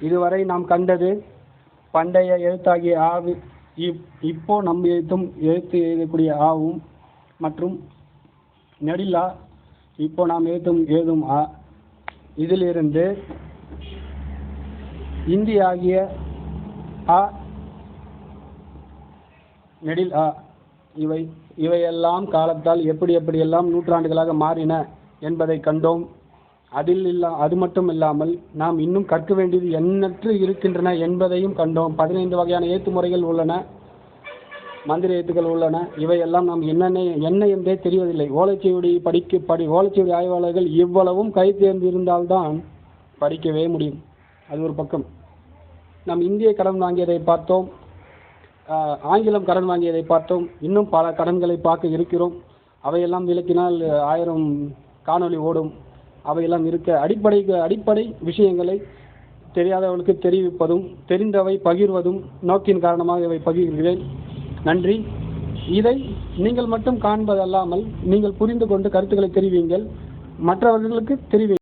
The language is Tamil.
இதுவரை நாம் கண்டது பண்டைய எழுத்தாகிய ஆவு இப் இப்போ நம் எழுத்தும் எழுத்து எழுதக்கூடிய ஆவும் மற்றும் நெடில் ஆ இப்போ நாம் எழுத்தும் எழுதும் ஆ இதிலிருந்து இந்தி ஆகிய ஆ நெடில் ஆ இவை இவையெல்லாம் காலத்தால் எப்படி எப்படியெல்லாம் நூற்றாண்டுகளாக மாறின என்பதை கண்டோம். அதில் இல்லா அது மட்டும் இல்லாமல் நாம் இன்னும் கற்க வேண்டியது எண்ணற்று இருக்கின்றன என்பதையும் கண்டோம். பதினைந்து வகையான எழுத்து முறைகள் உள்ளன மந்திர எழுத்துக்கள் உள்ளன. இவையெல்லாம் நாம் என்னென்ன என்ன என்றே தெரிவதில்லை. ஓலைச்சுவடி படிக்க படி ஓலைச்சுவடி ஆய்வாளர்கள் இவ்வளவும் கை தேர்ந்திருந்தால்தான் படிக்கவே முடியும். அது ஒரு பக்கம். நாம் இந்திய கடன் வாங்கியதை பார்த்தோம். ஆங்கிலம் கடன் வாங்கியதை பார்த்தோம். இன்னும் பல கடன்களை பார்க்க இருக்கிறோம். அவையெல்லாம் விளக்கினால் ஆயிரம் காணொளி ஓடும். அவையெல்லாம் இருக்க அடிப்படை அடிப்படை விஷயங்களை தெரியாதவர்களுக்கு தெரிவிப்பதும் தெரிந்தவை பகிர்வதும் நோக்கின் காரணமாக இவை பகிர்கிறேன். நன்றி. இதை நீங்கள் மட்டும் காண்பதல்லாமல் நீங்கள் புரிந்து கொண்டு கருத்துக்களை தெரிவிங்கள் மற்றவர்களுக்கு தெரிவி